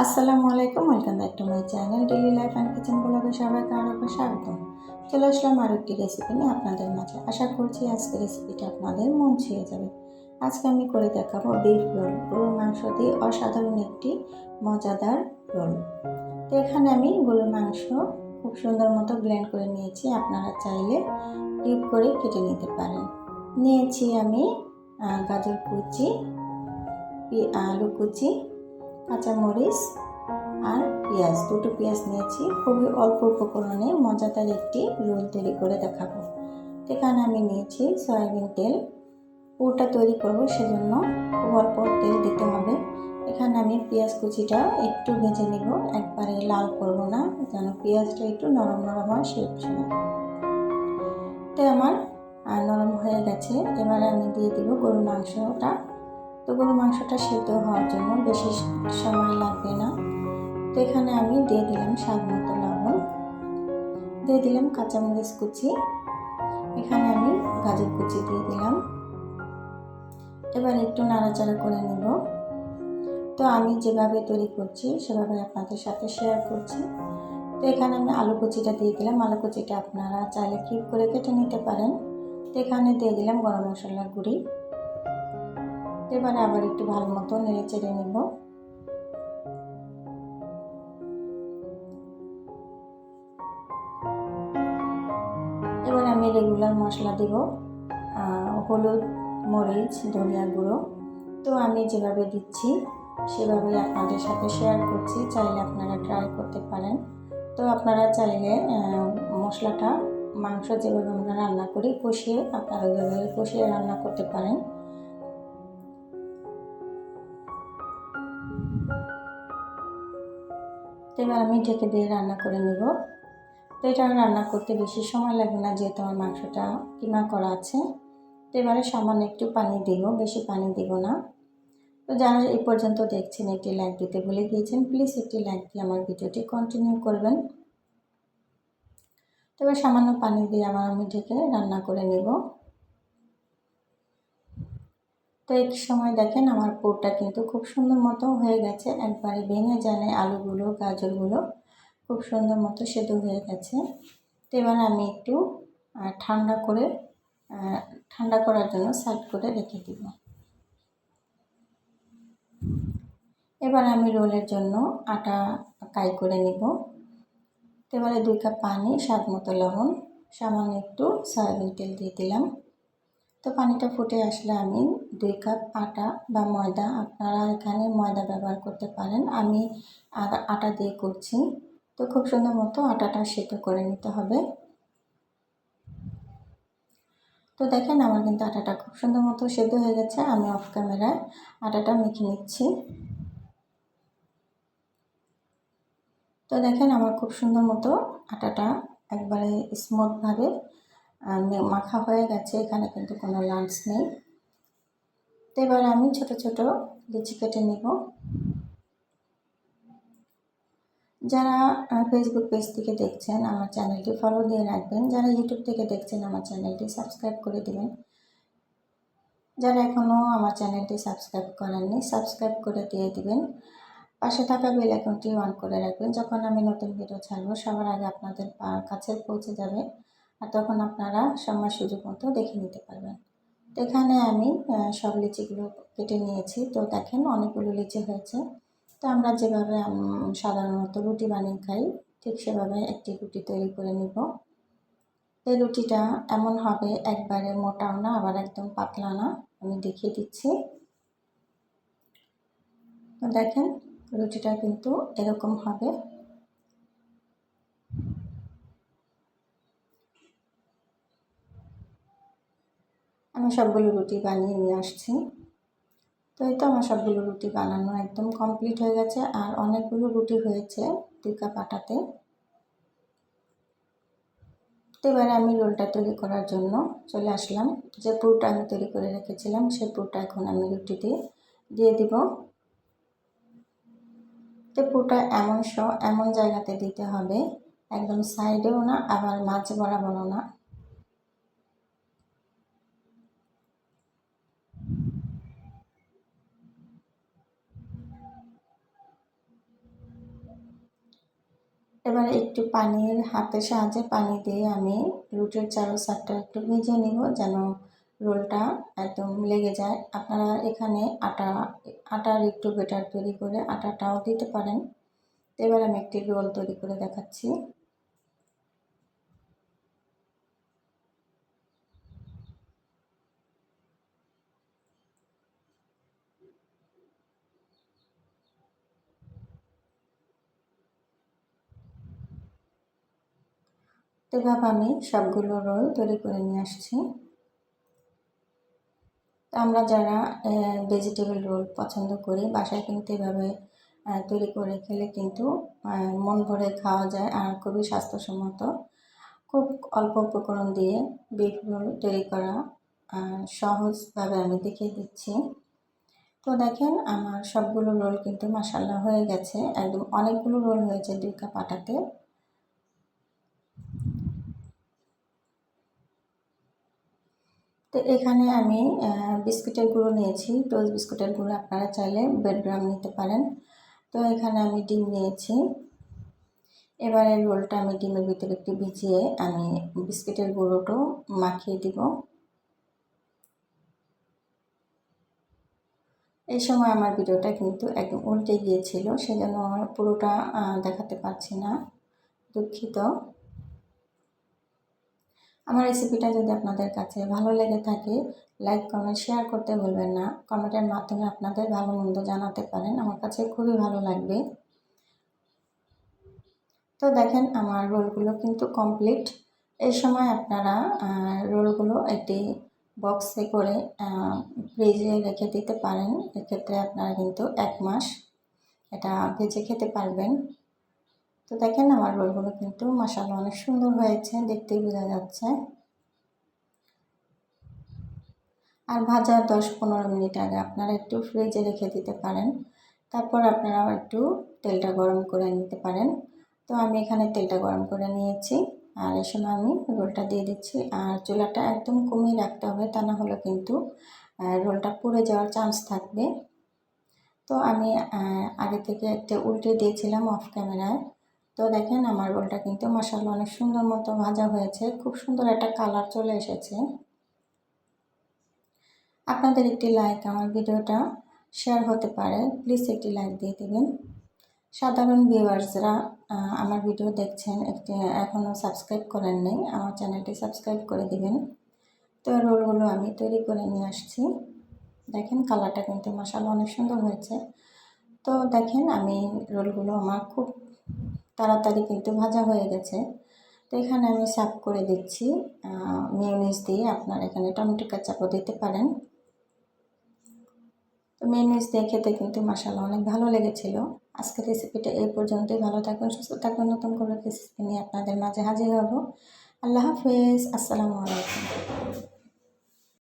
আসসালামু আলাইকুম welcome back to my channel daily life and kitchen ব্লগে সবাইকে আরও স্বাগতম। চলে আসলাম আরও একটি রেসিপি নিয়ে আপনাদের মাঝে। আশা করছি আজকে রেসিপিটা আপনাদের মন ছুঁয়ে যাবে। আজকে আমি করে দেখাবো বিফ রোল গরুর মাংস দিয়ে অসাধারণ একটি মজাদার রোল তো এখানে আমি গরুর মাংস খুব সুন্দর মতো ব্লেন্ড করে নিয়েছি, আপনারা চাইলে কিউব করে কেটে নিতে পারেন। নিয়েছি আমি গাজর কুচি আলু কুচি কাঁচামরিচ আর পেঁয়াজ। দুটো পেঁয়াজ নিয়েছি। খুবই অল্প উপকরণে মজাদার একটি রোল তৈরি করে দেখাবো। এখানে আমি নিয়েছি সয়াবিন তেল। পুরটা তৈরি করব সেজন্য খুব অল্প তেল দিতে হবে। এখানে আমি পেঁয়াজ কুচিটা একটু ভেজে নিব। একবারে লাল করব না, যেন পেঁয়াজটা একটু নরম নরম হয় সেই সময় তো আমার নরম হয়ে গেছে। এবারে আমি দিয়ে দিব গরুর মাংসটা। তো গরুর মাংসটা সেদ্ধ হওয়ার জন্য বেশি সময় লাগবে না। তো এখানে আমি দিয়ে দিলাম স্বাদ মতো লবণ। দিয়ে দিলাম কাঁচামরিচ কুচি। এখানে আমি গাজর কুচি দিয়ে দিলাম। এবার একটু নাড়াচাড়া করে নেব। তো আমি যেভাবে তৈরি করছি, সেভাবে আপনাদের সাথে শেয়ার করছি। তো এখানে আমি আলু কুচিটা দিয়ে দিলাম। আলু কুচিটা আপনারা চাইলে কিউব করে কেটে নিতে পারেন। তো এখানে দিয়ে দিলাম গরম মশলার গুঁড়ি। এবারে আবার একটু ভালো মতো নেড়ে চেড়ে নেব। এবার আমি রেগুলার মশলা দেব হলুদ, মরিচ, ধনিয়া গুঁড়ো। তো আমি যেভাবে দিচ্ছি, সেভাবেই আপনাদের সাথে শেয়ার করছি, চাইলে আপনারা ট্রাই করতে পারেন। তো আপনারা চাইলে মশলাটা, মাংস যেভাবে আমরা রান্না করি, কষিয়ে আপনারা ওইভাবে কষিয়ে রান্না করতে পারেন। এবার আমি ঢেকে দিয়ে রান্না করে নেব। তো এটা রান্না করতে বেশি সময় লাগবে না, যেহেতু আমার মাংসটা কিমা করা আছে। তো এবারে সামান্য একটু পানি দিব, বেশি পানি দিব না। তো যারা এই পর্যন্ত দেখছেন একটি লাইক দিতে ভুলে গিয়েছেন প্লিজ একটি লাইক দিয়ে আমার ভিডিওটি কন্টিনিউ করবেন। এবার সামান্য পানি দিয়ে আবার আমি ঢেকে রান্না করে নেব। তো এই সময় দেখেন, আমার পুরটা কিন্তু খুব সুন্দর মতো হয়ে গেছে। একবারে ভেঙে যায় না আলুগুলো, গাজরগুলো খুব সুন্দর মতো সেদ্ধ হয়ে গেছে। তো এবার আমি একটু ঠান্ডা করে ঠান্ডা করার জন্য সাইড করে রেখে দিব। এবার আমি রোলের জন্য আটা কাই করে নিব। তো এবারে দুই কাপ পানি, স্বাদ মতো লবণ, সামান্য একটু সয়াবিন তেল দিয়ে দিলাম। তো পানিটা ফুটে আসলে আমি দুই কাপ আটা বা ময়দা, আপনারা এখানে ময়দা ব্যবহার করতে পারেন। আমি আটা দিয়ে করছি। তো খুব সুন্দর মতো আটাটা সেদ্ধ করে নিতে হবে। তো দেখেন, আমার কিন্তু আটাটা খুব সুন্দর মতো সেদ্ধ হয়ে গেছে। আমি অফ ক্যামেরায় আটাটা মেখে নিচ্ছি। তো দেখেন, আমার খুব সুন্দর মতো আটাটা একবারে স্মুথভাবে মাখা হয়ে গেছে। এখানে কিন্তু কোনো লাঞ্চ নেই। তো এবার আমি ছোট ছোট লিচি কেটে নিব। যারা ফেসবুক পেজ থেকে দেখছেন, আমার চ্যানেলটি ফলো দিয়ে রাখবেন। যারা ইউটিউব থেকে দেখছেন, আমার চ্যানেলটি সাবস্ক্রাইব করে দেবেন। যারা এখনও আমার চ্যানেলটি সাবস্ক্রাইব করেননি সাবস্ক্রাইব করে দিয়ে দিবেন। পাশে থাকা বেল আইকনটি অন করে রাখবেন। যখন আমি নতুন ভিডিও ছাড়বো, সবার আগে আপনাদের কাছে পৌঁছে যাবে। আর তখন আপনারা সময় সুযোগ মতো দেখে নিতে পারবেন। তো এখানে আমি সব লিচিগুলো কেটে নিয়েছি। তো দেখেন অনেকগুলো লিচি হয়েছে। তো আমরা যেভাবে সাধারণত রুটি বানিয়ে খাই, ঠিক সেভাবে একটি রুটি তৈরি করে নিব। এই রুটিটা এমন হবে, একবারে মোটাও না, আবার একদম পাতলা না, আমি দেখিয়ে দিচ্ছি। দেখেন, রুটিটা কিন্তু এরকম হবে। আমি সবগুলো রুটি বানিয়ে নিয়ে আসছি। তো এই তো আমার সবগুলো রুটি বানানো একদম কমপ্লিট হয়ে গেছে। আর অনেকগুলো রুটি হয়েছে দুই কাপ আটাতে। তো এবারে আমি রোলটা তৈরি করার জন্য চলে আসলাম। যে পুরটা আমি তৈরি করে রেখেছিলাম সেই পুরটা এখন আমি রুটিতে দিয়ে দিব। তো পুরটা এমন স, এমন জায়গাতে দিতে হবে, একদম সাইডেও না, আবার মাঝ বরাবরও না। এবার একটু পানির হাতের সাহায্যে পানি দিয়ে আমি রুটির চারো সারটা একটু ভিজিয়ে নিব যেন রোলটা একদম লেগে যায়। আপনারা এখানে আটা, আটার একটু বেটার তৈরি করে আটাটাও দিতে পারেন। এবার আমি একটি রোল তৈরি করে দেখাচ্ছি। তো এভাবে আমি সবগুলো রোল তৈরি করে নিয়ে আসছি। তো আমরা যারা ভেজিটেবল রোল পছন্দ করি, বাসায় কিন্তু এভাবে তৈরি করে খেলে কিন্তু মন ভরে খাওয়া যায় আর খুবই স্বাস্থ্যসম্মত। খুব অল্প উপকরণ দিয়ে বিফ রোল তৈরি করা সহজভাবে আমি দেখিয়ে দিচ্ছি। তো দেখেন, আমার সবগুলো রোল কিন্তু মাসাল্লা হয়ে গেছে। একদম অনেকগুলো রোল হয়েছে দুই কাপ আটাতে। তো এখানে আমি বিস্কুটের গুঁড়ো নিয়েছি। টোজ বিস্কুটের গুঁড়ো আপনারা চাইলে বেডগ্রাম নিতে পারেন। তো এখানে আমি ডিম নিয়েছি। এবারে রোলটা আমি ডিমের ভিতরে একটু ভিজিয়ে আমি বিস্কুটের গুঁড়োটাও মাখিয়ে দিব। এই সময় আমার ভিডিওটা কিন্তু একদম উল্টে গিয়েছিল, সেজন্য পুরোটা দেখাতে পারছি না। দুঃখিত। আমার রেসিপিটা যদি আপনাদের কাছে ভালো লেগে থাকে লাইক কমেন্ট শেয়ার করতে ভুলবেন না। কমেন্টের মাধ্যমে আপনাদের ভালো মন্দ জানাতে পারেন। আমার কাছে খুবই ভালো লাগবে। তো দেখেন, আমার রোলগুলো কিন্তু কমপ্লিট এই সময় আপনারা রোলগুলো একটি বক্সে করে ফ্রিজে রেখে দিতে পারেন। এক্ষেত্রে আপনারা কিন্তু এক মাস এটা ভেজে খেতে পারবেন। তো দেখেন আমার রোলগুলো কিন্তু মশালা অনেক সুন্দর হয়েছে, দেখতেই বোঝা যাচ্ছে। আর ভাজা দশ পনেরো মিনিট আগে আপনারা একটু ফ্রিজে রেখে দিতে পারেন। তারপর আপনারা একটু তেলটা গরম করে নিতে পারেন। তো আমি এখানে তেলটা গরম করে নিয়েছি। আর এই সময় আমি রোলটা দিয়ে দিচ্ছি। আর চুলাটা একদম কমিয়ে রাখতে হবে, তা না হলে কিন্তু রোলটা পুড়ে যাওয়ার চান্স থাকবে। তো আমি আগে থেকে একটা উল্টে দিয়েছিলাম অফ ক্যামেরায় তো দেখেন আমার রোলটা কিন্তু মশালা অনেক সুন্দর মতো ভাজা হয়েছে। খুব সুন্দর একটা কালার চলে এসেছে। আপনাদের একটি লাইক আমার ভিডিওটা শেয়ার হতে পারে প্লিজ একটি লাইক দিয়ে দেবেন। সাধারণ ভিউয়ার্সরা আমার ভিডিও দেখছেন, একটি এখনও সাবস্ক্রাইব করেন নেই, আমার চ্যানেলটি সাবস্ক্রাইব করে দিবেন। তো রোলগুলো আমি তৈরি করে নিয়ে আসছি। দেখেন কালারটা কিন্তু মশালা অনেক সুন্দর হয়েছে। তো দেখেন আমি রোলগুলো আমার খুব তাড়াতাড়ি কিন্তু ভাজা হয়ে গেছে। তো এখানে আমি সাফ করে দিচ্ছি মিউনিস দিয়ে। আপনার এখানে টমেটো কাচাপও দিতে পারেন। তো মিউনিস দিয়ে খেতে কিন্তু মশালা অনেক ভালো লেগেছিল। আজকের রেসিপিটা এই পর্যন্তই। ভালো থাকুন, সুস্থ থাকুন। নতুন কোনো রেসিপি নিয়ে আপনাদের মাঝে হাজির হব। আল্লাহ হাফেজ। আসসালামু আলাইকুম।